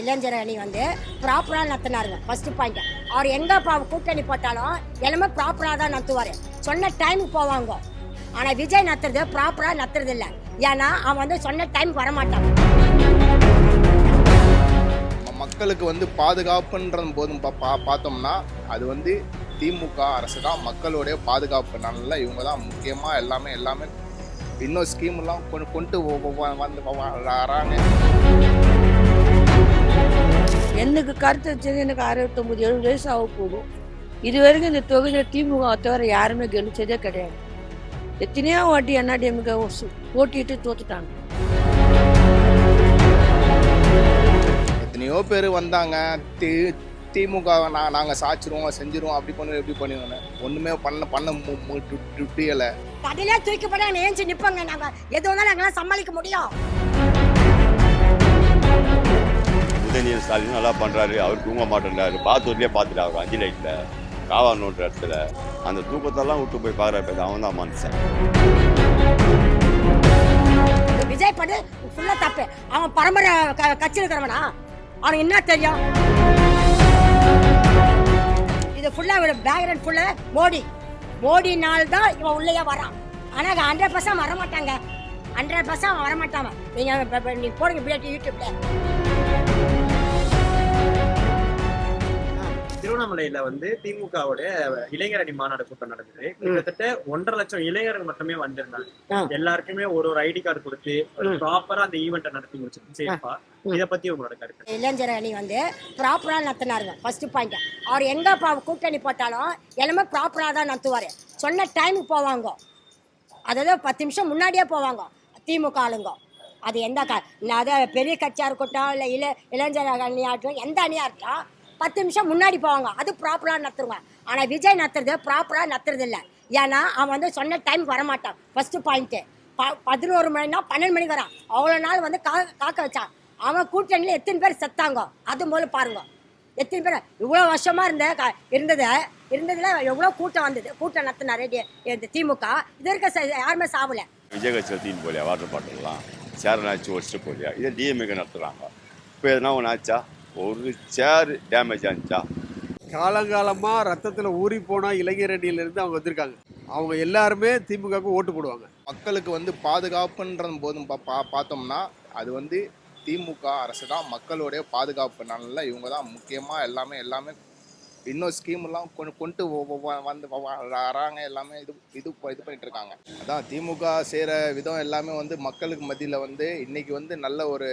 இளைஞர் அணி வந்து ப்ராப்பராக நடத்தினாருங்க. ஃபர்ஸ்ட் பாயிண்ட் அவர் எங்கே கூட்டணி போட்டாலும் எல்லாமே ப்ராப்பராக தான் நடத்துவார். சொன்ன டைமுக்கு போவாங்க. ஆனால் விஜய் நடத்துறது ப்ராப்பராக நடத்துறது இல்லை. ஏன்னா அவன் வந்து சொன்ன டைம் வரமாட்டான். மக்களுக்கு வந்து பாதுகாப்புன்ற போதும் பா- பா- பார்த்தோம்னா அது வந்து திமுக அரசு தான் மக்களுடைய பாதுகாப்பு. நல்ல இவங்க தான் முக்கியமாக எல்லாமே எல்லாமே இன்னும் ஸ்கீம்லாம் கொண்டு கொண்டு வந்து வராங்க. எனக்கு கருத்து வச்சது எனக்கு அறுபத்தொம்பது எழுபது வயசு ஆக போதும் இது வரைக்கும் இந்த தொகுதியில் திமுக தவிர யாருமே கெலிச்சதே கிடையாது எத்தனையோ வாட்டி என்ஆர்டிஎம்க போட்டிட்டு தோத்துட்டாங்க எத்தனையோ பேர் வந்தாங்க தி திமுக நான் நாங்கள் சாச்சிருவோம் செஞ்சிருவோம் அப்படி பண்ணுவோம் இப்படி பண்ணுவோம் ஒன்றுமே பண்ண பண்ண மு- கடையிலே தூக்கி போட ஏஞ்சி நிற்போங்க நாங்கள் எது வந்தாலும் நாங்களாம் சமாளிக்க முடியும் ஸ்டாலின் நல்லா பண்ணுறாரு அவர் தூங்க மாட்டேன்றாரு. பாத்தூர்லயே பார்த்துட்டு அவர் அஞ்சு லைட்ல. காவானோன்ற இடத்துல. அந்த தூக்கத்தெல்லாம் விட்டு போய் பார்க்குற அவன் தான் மனுஷன் இந்த விஜய் பண்ணு ஃபுல்லாக தப்பு அவன் பரம்பரை க கட்சி இருக்கிறவனா அவனுக்கு என்ன தெரியும்? இது ஃபுல்லாக பேக்ரவுண்ட் ஃபுல்லாக மோடி. மோடினால் தான் இவன் உள்ளேயே வரான். ஆனால் ஹண்ட்ரட் பர்சன்ட் வர மாட்டாங்க. ஹண்ட்ரட் பர்சன்ட் அவன் வரமாட்டான். நீங்கள் நீ போடுங்க பிளேட் யூடியூப்பில் திருவண்ணாமலையில வந்து திமுகவோட இளைஞர் அணி மாநாடு கூட்டம் நடந்தது. கிட்டத்தட்ட ஒன்றரை லட்சம் இளைஞர்கள் மட்டுமே. வந்திருந்தாங்க. எல்லாருக்குமே ஒரு ஒரு ஐடி கார்டு கொடுத்து ப்ராப்பரா அந்த ஈவெண்ட்டை நடத்தி முடிச்சிருக்கு சேஃபா. இத பத்தி உங்களோட கருத்து? இளைஞர் அணி வந்து ப்ராப்பராக நடத்தினாருங்க ஃபர்ஸ்ட் பாயிண்ட் அவர் எங்கே கூட்டணி போட்டாலும் எல்லாமே ப்ராப்பராக தான் நடத்துவார். சொன்ன டைமுக்கு போவாங்க. அதாவது பத்து நிமிஷம் முன்னாடியே போவாங்க திமுக ஆளுங்க. அது எந்த க அதாவது பெரிய கட்சியாக இருக்கட்டும் இல்லை இள இளைஞர் அணியாக இருக்கட்டும் எந்த அணியாக இருக்கட்டும் பத்து நிமிஷம் முன்னாடி போவாங்க. அது ப்ராப்பராக நடத்துருங்க. ஆனால் விஜய் நடத்துறது ப்ராப்பராக நடத்துறது இல்லை. ஏன்னா அவன் வந்து சொன்ன டைம் வரமாட்டான். ஃபஸ்ட்டு பாயிண்ட்டு ப பதினோரு மணினா பன்னெண்டு மணிக்கு வரான். அவ்வளோ நாள் வந்து கா காக்க வச்சான் அவன் கூட்டணியில் எத்தனை பேர் செத்தாங்க? அது போல பாருங்க. எத்தனை பேர்? இவ்வளோ வருஷமாக இருந்த க- இருந்தது. இருந்ததுல எவ்வளோ கூட்டம் வந்தது? கூட்டம் நடத்தினாரு டி- இந்த திமுக. இது இருக்க யாருமே சாவலை. விஜய் கட்சியில் தீன் போலியா வாட்டர் பாட்டிலாம் சேரன் ஆச்சு வச்சுட்டு போலியா இதை டிஎம்ஏக்கு நடத்துகிறாங்க இப்போ எதனா ஒன்று ஆச்சா? ஒரு சேர் டேமேஜ் ஆச்சா காலங்காலமாக ரத்தத்தில் ஊறி போன இளைஞர் அணியிலேருந்து அவங்க வந்திருக்காங்க. அவங்க எல்லாருமே திமுகவுக்கு ஓட்டு போடுவாங்க. மக்களுக்கு வந்து பாதுகாப்புன்ற போதும் பா- பா- பார்த்தோம்னா அது வந்து திமுக அரசு தான் மக்களுடைய பாதுகாப்பு. நல்ல இவங்க தான் முக்கியமாக எல்லாமே எல்லாமே இன்னும் ஸ்கீம்லாம் கொண்டு கொண்டு வந்து வராங்க எல்லாமே இது இது இது பண்ணிட்டு இருக்காங்க. அதான் திமுக செய்கிற விதம் எல்லாமே வந்து மக்களுக்கு மத்தியில் வந்து இன்னைக்கு வந்து நல்ல ஒரு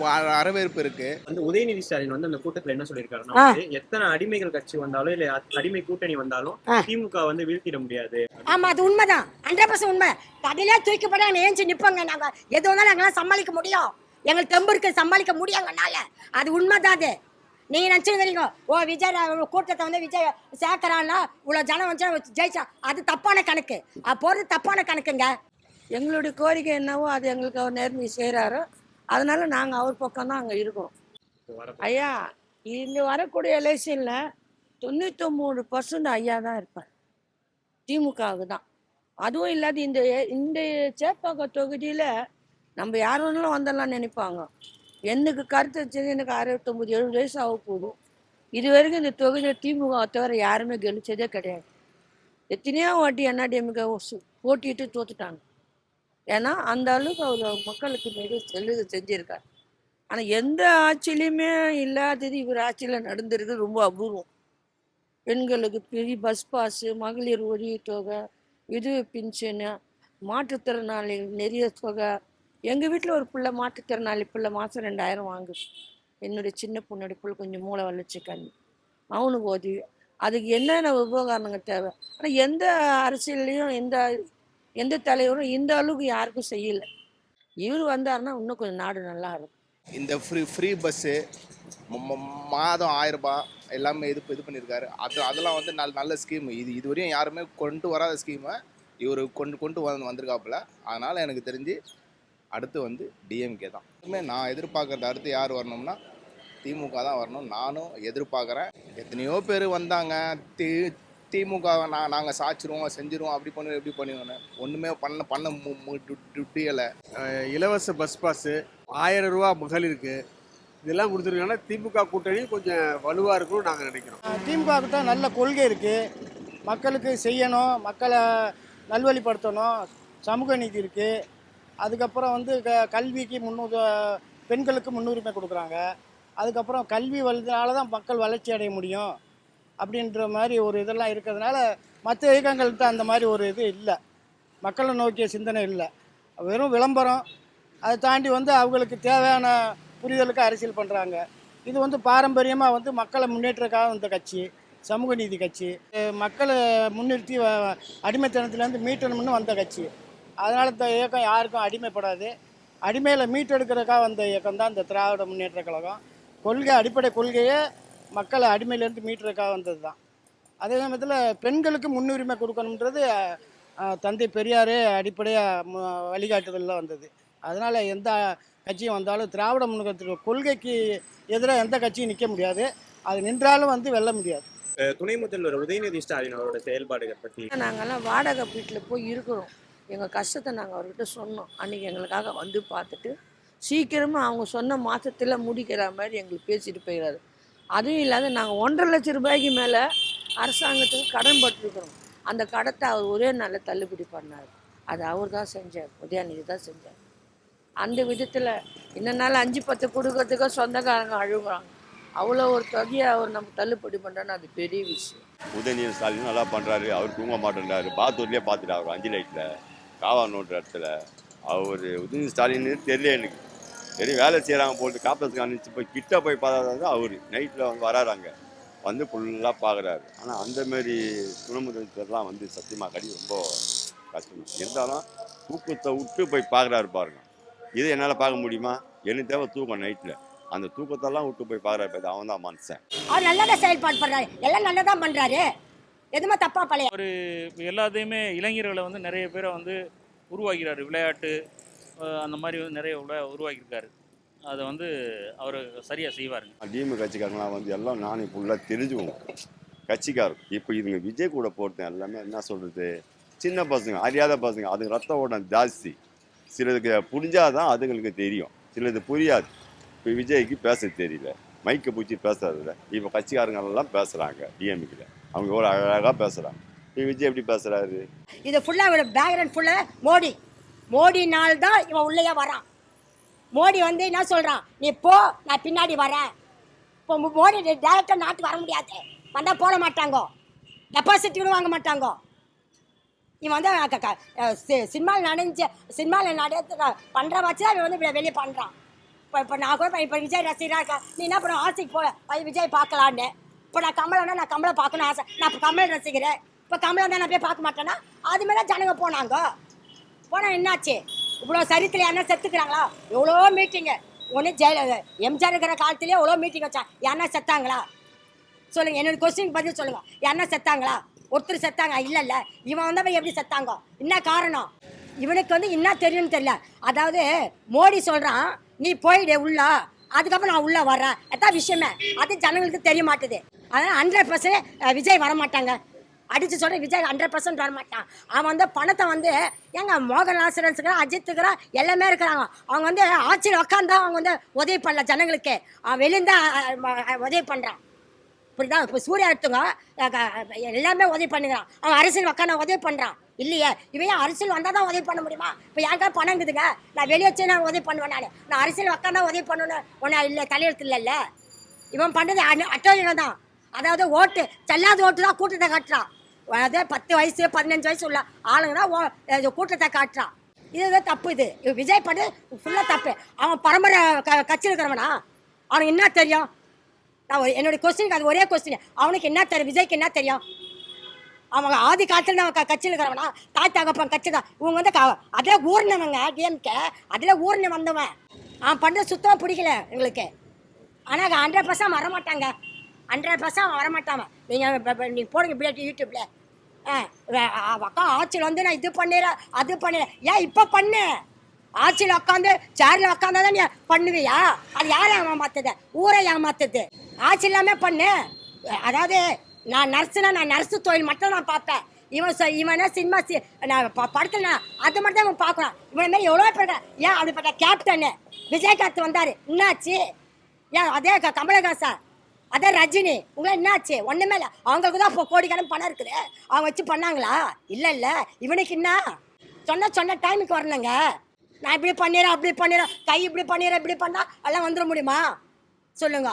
வரவேற்பு இருக்கு. வந்து உதயநிதி ஸ்டாலின் வந்து அந்த கூட்டத்துல என்ன சொல்லியிருக்காருன்னா எத்தனை அடிமைகள் கட்சி வந்தாலும் இல்ல அடிமை கூட்டணி வந்தாலும். திமுக வந்து வீழ்த்திட முடியாது. ஆமாம் அது உண்மைதான். ஹண்ட்ரட் பர்சன்ட் உண்மை. கடையிலே தூக்கி போட ஏஞ்சி நிற்போங்க நாங்கள் எது வந்தாலும் நாங்களாம் சமாளிக்க முடியும். எங்களுக்கு தெம்பு இருக்கு சமாளிக்க முடியாங்கனால அது உண்மைதான் அது. நீங்கள் நினச்சிருக்கிறீங்க ஓ விஜய் கூட்டத்தை வந்து விஜய் சேர்க்கறான்னா இவ்வளோ ஜனம் வந்து ஜெயிச்சா அது தப்பான கணக்கு. அது போகிறது தப்பான கணக்குங்க. எங்களுடைய கோரிக்கை என்னவோ அது எங்களுக்கு அவர் நேர்மை செய்கிறாரோ அதனால நாங்கள் அவர் பக்கம் தான் அங்கே இருக்கோம். ஐயா இங்கே வரக்கூடிய எலெக்ஷனில் தொண்ணூத்தொம்பது பர்சன்ட் ஐயா தான் இருப்பார். திமுகவுக்கு தான். அதுவும் இல்லாத இந்த இந்த சேப்பாக்க தொகுதியில் நம்ம யார் வேணாலும் வந்துடலாம் நினைப்பாங்க. எனக்கு கருத்து வச்சது எனக்கு அறுபத்தொம்பது எழுபது வயசு ஆக போதும். இது வரைக்கும் இந்த தொகுதியில் திமுக தவிர யாருமே கெலிச்சதே கிடையாது. எத்தனையோ வாட்டி என்ஆர்டிஎம்க போட்டிட்டு தோத்துட்டாங்க. ஏன்னா அந்த அளவுக்கு அவர் மக்களுக்கு மிக செல்லுது செஞ்சிருக்கார். ஆனால் எந்த ஆட்சியிலையுமே இல்லாதது இவர் ஆட்சியில் நடந்திருக்கு ரொம்ப அபூர்வம். பெண்களுக்கு பெரிய பஸ் பாஸு மகளிர் ஒழிய தொகை விதவை பென்ஷனு மாற்றுத்திறனாளிகள் நிறைய தொகை எங்கள் வீட்டில் ஒரு பிள்ளை மாற்றுத்திறனாளி பிள்ளை மாதம் ரெண்டாயிரம் வாங்குது. என்னுடைய சின்ன பொண்ணுடைய பிள்ளை கொஞ்சம் மூளை வளர்ச்சி அவனுக்கு உதவி. அதுக்கு என்னென்ன உபகரணங்கள் தேவை? ஆனால் எந்த அரசியல்லையும் எந்த எந்த தலைவரும் இந்த அளவுக்கு யாருக்கும் செய்யலை. இவர் வந்தாருன்னா இன்னும் கொஞ்சம் நாடு நல்லா இருக்கும். இந்த ஃப்ரீ ஃப்ரீ பஸ்ஸு மாதம் ஆயிரம் ரூபாய் எல்லாமே இது இது பண்ணியிருக்காரு. அது அதெல்லாம் வந்து நல்ல நல்ல ஸ்கீம் இது இதுவரையும் யாருமே கொண்டு வராத ஸ்கீமை இவர் கொண்டு கொண்டு வந்து வந்திருக்காப்புல. அதனால் எனக்கு தெரிஞ்சு அடுத்து வந்து டிஎம்கே தான். நான் எதிர்பார்க்கறது அடுத்து யார் வரணும்னா திமுக தான் வரணும். நானும் எதிர்பார்க்குறேன். எத்தனையோ பேர் வந்தாங்க. தி திமுக நான் நாங்கள் சாச்சிருவோம் செஞ்சிருவோம் அப்படி பண்ணுவோம் இப்படி பண்ணுவோம் ஒன்றுமே பண்ண பண்ண மு- மு- டு- டுட்டியலை அஹ் இலவச பஸ் பாஸு ஆயிரம் ரூபா மகளிருக்கு இதெல்லாம் கொடுத்துருக்காங்கன்னா திமுக கூட்டணி கொஞ்சம் வலுவாக இருக்கும்னு நாங்கள் நினைக்கிறோம். திமுக கிட்ட நல்ல கொள்கை இருக்குது மக்களுக்கு செய்யணும். மக்களை நல்வழிப்படுத்தணும். சமூக நீதி இருக்குது அதுக்கப்புறம் வந்து க கல்விக்கு முன்னூறு பெண்களுக்கு முன்னுரிமை கொடுக்குறாங்க. அதுக்கப்புறம் கல்வி வளர்ந்தனால தான் மக்கள் வளர்ச்சி அடைய முடியும். அப்படின்ற மாதிரி ஒரு இதெல்லாம் இருக்கிறதுனால மற்ற இயக்கங்கள்கிட்ட அந்த மாதிரி ஒரு இது இல்லை. மக்களை நோக்கிய சிந்தனை இல்லை. வெறும் விளம்பரம். அதை தாண்டி வந்து அவங்களுக்கு தேவையான புரிதலுக்கு அரசியல் பண்ணுறாங்க இது வந்து பாரம்பரியமாக வந்து மக்களை முன்னேற்றக்காக வந்த கட்சி சமூக நீதி கட்சி. மக்களை முன்னிறுத்தி அடிமைத்தனத்திலேருந்து அடிமைத்தனத்துலேருந்து மீட்டணும்னு வந்த கட்சி. அதனால் இந்த இயக்கம் யாருக்கும் அடிமைப்படாது. அடிமையில் மீட்டெடுக்கிறதுக்காக வந்த இயக்கம் தான் இந்த திராவிட முன்னேற்ற கழகம். கொள்கை அடிப்படை கொள்கையே மக்களை அடிமையிலேருந்து மீட்டெடுக்காக வந்தது தான். அதே சமயத்தில் பெண்களுக்கு முன்னுரிமை கொடுக்கணுன்றது அஹ், தந்தை பெரியாரே அடிப்படையாக வழிகாட்டுதலில் வந்தது. அதனால் எந்த கட்சியும் வந்தாலும் திராவிட முன்னேற்ற கொள்கைக்கு எதிராக எந்த கட்சியும் நிற்க முடியாது. அது நின்றாலும் வந்து வெல்ல முடியாது. துணை முதல்வர் உதயநிதி ஸ்டாலின் அவரோட செயல்பாடுகள் பத்தி. நாங்கெல்லாம் வாடகை வீட்டில் போய் இருக்கிறோம். எங்கள் கஷ்டத்தை நாங்கள் அவர்கிட்ட சொன்னோம். அன்றைக்கி எங்களுக்காக வந்து பார்த்துட்டு சீக்கிரமாக அவங்க சொன்ன மாதத்தில் முடிக்கிற மாதிரி எங்களுக்கு பேசிட்டு போயிடாரு அதுவும் இல்லாத நாங்கள் ஒன்றரை லட்சம் ரூபாய்க்கு மேலே அரசாங்கத்துக்கு கடன் பட்டிருக்கிறோம். அந்த கடத்தை அவர் ஒரே நாளில் தள்ளுபடி பண்ணார். அது அவர் தான் செஞ்சார். உதயநிதி தான் செஞ்சார். அந்த விதத்தில் இன்னனால அஞ்சு பத்து கொடுக்கறதுக்கு சொந்தக்காரங்க அழுகுறாங்க. அவ்வளோ ஒரு தொகையை அவர் நம்ம தள்ளுபடி பண்ணுறான்னு அது பெரிய விஷயம். உதயநிதி ஸ்டாலின் நல்லா பண்ணுறாரு அவர் தூங்க மாட்டேன்றாரு. பாத்தூர்லேயே பார்த்துட்டு அவர் அஞ்சு லைட்டில் காவா நோட்டு இடத்துல அவர் உதயநிதி ஸ்டாலின் தெரியல எனக்கு. சரி வேலை செய்கிறாங்க போட்டு காப்பத்துக்கு போய் கிட்ட போய் பார்த்தா அவர். நைட்டில் வந்து வராறாங்க வந்து ஃபுல்லாக பார்க்குறாரு ஆனால் அந்தமாரி துணமுதலாம் வந்து சத்தியமாக கடி ரொம்ப கஷ்டம். இருந்தாலும் தூக்கத்தை விட்டு போய் பார்க்குறாரு பாருங்க. இது என்னால் பார்க்க முடியுமா? எனக்கு தேவை தூக்கம் நைட்டில் அந்த தூக்கத்தெல்லாம் விட்டு போய் பார்க்குறாரு அவன் தான் மனுஷன். அவர் நல்லதா செயல்பாடு பண்ணுறாரு எல்லாம் நல்லதா பண்ணுறாரு எதுவுமே தப்பா பழைய அவர் எல்லாத்தையுமே இளைஞர்களை வந்து நிறைய பேரை வந்து உருவாக்கிறாரு. விளையாட்டு அந்த மாதிரி வந்து நிறைய உள்ள உருவாக்கியிருக்காரு. அதை வந்து அவர் சரியாக செய்வாருங்க. திமுக கட்சிக்காரங்களாம் வந்து எல்லாம் நானே ஃபுல்லாக தெரிஞ்சுக்குவோம். கட்சிக்காரர் இப்போ இதுங்க விஜய் கூட போகிறது எல்லாமே என்ன சொல்கிறது சின்ன பசங்க அறியாத பசங்க அதுங்க ரத்த ஓட்டம் ஜாஸ்தி. சிலதுக்கு புரிஞ்சாதான் அதுங்களுக்கு தெரியும். சிலது புரியாது. இப்போ விஜய்க்கு பேச தெரியல. மைக்கை பிடிச்சி பேசுறதில்ல இப்போ கட்சிக்காரங்க எல்லாம் பேசுகிறாங்க டிஎம்கில் அவங்க எவ்வளோ அழகாக பேசுகிறாங்க இப்போ விஜய் எப்படி பேசுகிறாரு இது ஃபுல்லாக ஒரு பேக்ரவுண்ட் ஃபுல்லாக மோடி. மோடினால் தான் இவன் உள்ளேயே வரான். மோடி வந்து என்ன சொல்கிறான் நீ போ நான் பின்னாடி வரேன். இப்போ மோடி டேரக்டாக நாட்டுக்கு வர முடியாது. வந்தால் போட மாட்டாங்கோ. டெபாசிட் கூட வாங்க மாட்டாங்கோ. இவன் வந்து சி- சினிமாவில் நடைஞ்ச சினிமாவில் நடத்த பண்ணுற வச்சு தான் இவன் வந்து வெளியே பண்ணுறான் இப்போ இப்போ நான் கூட இப்போ விஜய் ரசிகராக இருக்கேன் நீ என்ன பண்ண ஆசைக்கு போ போய் விஜய் பார்க்கலான்னு. இப்போ நான் கமலன்னா நான் கமலை பார்க்கணும் ஆசை. நான் இப்போ கமல் ரசிக்கிறேன். இப்போ கமலை தான் நான் போய் பார்க்க மாட்டேன்னா அது மாதிரி தான் ஜனங்க போனாங்க. போனால் என்னாச்சு? இவ்வளோ சரித்திரம் யாருன்னா செத்துக்கிறாங்களா? எவ்வளோ மீட்டிங்கு ஒன்று ஜெயல எம்ஜிஆர் இருக்கிற காலத்துலேயே எவ்வளோ மீட்டிங் வச்சான் யாருன்னா செத்தாங்களா? சொல்லுங்கள் என்னோடய கொஸ்டின் பதில் சொல்லுங்கள் யாருன்னா செத்தாங்களா? ஒருத்தர் செத்தாங்க இல்லைல்ல இல்ல. இவன் வந்தவன் எப்படி செத்தாங்க? என்ன காரணம்? இவனுக்கு வந்து என்ன தெரியும்னு தெரியல. அதாவது மோடி சொல்கிறான் நீ போயிடு உள்ள. அதுக்கப்புறம் நான் உள்ளே வர்றேன். அதான் விஷயமே. அது ஜனங்களுக்கு தெரிய மாட்டுது. அதனால் ஹண்ட்ரட் பர்சன்ட் விஜய் வர மாட்டாங்க சொல்கிற விஜய் ஹண்ட்ரட் பர்சன்ட் வர மாட்டான் அவன் வந்து பணத்தை வந்து ஏங்க மோகன் இருக்கிறான் அஜித் எல்லாமே இருக்கிறாங்க. அவங்க வந்து ஆட்சியில் உட்காந்தா அவங்க வந்து உதவி பண்ணல ஜனங்களுக்கு. அவன் வெளியிருந்தா உதவி பண்ணுறான் புரியுதா? இப்போ சூர்யா எடுத்துங்க எல்லாமே உதவி பண்ணுகிறான் அவன் அரசியல் உக்கான உதவி பண்ணுறான் இல்லையே? இவன் அரசியல் வந்தால் தான் உதவி பண்ண முடியுமா? இப்போ யாருக்கா பணம் இருக்குதுங்க? நான் வெளியே வச்சு நான் உதவி பண்ணுவேன் நான். நான் அரசியல் உக்காந்தா உதவி பண்ணணும்னு ஒன்றா இல்லை தலையெழுத்து இல்லைல்ல. இவன் பண்ணுறது அட்டோஜனம் தான். அதாவது ஓட்டு செல்லாத ஓட்டு தான் கூட்டத்தை காட்டுறான் அதே பத்து வயசு பதினஞ்சு வயசு உள்ள ஆளுங்க தான் ஓ- இது கூட்டத்தை காட்டுறான் இதுதான் தப்பு இது. விஜய் பண்ணது ஃபுல்லாக தப்பு. அவன் பரம்பரை க கட்சியில் இருக்கிறவனா? அவனுக்கு என்ன தெரியும்? நான் ஒரு- கொஸ்டினுக்கு அது ஒரே கொஸ்டின் அவனுக்கு என்ன தெரியும்? விஜய்க்கு என்ன தெரியும்? அவங்க ஆதி காலத்தில் நான் க- கட்சியில் இருக்கிறவனா? தாய் தகப்பன் கட்சி தான். இவங்க வந்து க- அதில் ஊர்னவங்க டிஎம்கே அதில் ஊர்னு வந்தவன். அவன் பண்ணுறது சுத்தமாக பிடிக்கல எங்களுக்கு. ஆனால் ஹண்ட்ரட் பர்சன்ட் வர மாட்டாங்க. ஹண்ட்ரட் பர்சன்ட் வர மாட்டாங்க நீங்கள் நீங்கள் போடுங்க பிளேட் யூடியூப்பில் ஆ அக்கா ஆட்சியில் வந்து நான் இது பண்ணிடுறேன் அது பண்ணிடுறேன் ஏன் இப்போ பண்ணு? ஆட்சியில் உட்காந்து சேரில் உட்காந்தா தான் நீ பண்ணுவியா? அது யாரை ஏமாத்துது? ஊரை ஏமாத்துது? ஆட்சி இல்லாமல் பண்ணு. அதாவது நான் நர்ஸுனா நான் நர்ஸு தொழில் மட்டும் நான் பார்ப்பேன். இவன் சொ இவனா சினிமா சி நான் ப படத்தில் நான் அது மட்டும் தான் இவன் பார்க்கணும். இவன் மாதிரி எவ்வளோ பேர் ஏன் அப்படிப்பட்ட கேப்டனு விஜயகாந்த் வந்தார். என்னாச்சு? ஏன் அதே கமலஹாசன். அதான் ரஜினி உங்களை என்னாச்சு? ஒண்ணுமே இல்லை அவங்களுக்கு தான் இப்போ கோடிக்கணும் பணம் இருக்குது. அவங்க வச்சு பண்ணாங்களா? இல்லை இல்லை. இவனுக்கு என்ன? சொன்ன சொன்ன டைமுக்கு வரணுங்க. நான் இப்படி பண்ணிடுறேன் அப்படி பண்ணிடுறேன். கை இப்படி பண்ணிடுறேன் இப்படி பண்ணா எல்லாம் வந்துட முடியுமா? சொல்லுங்க.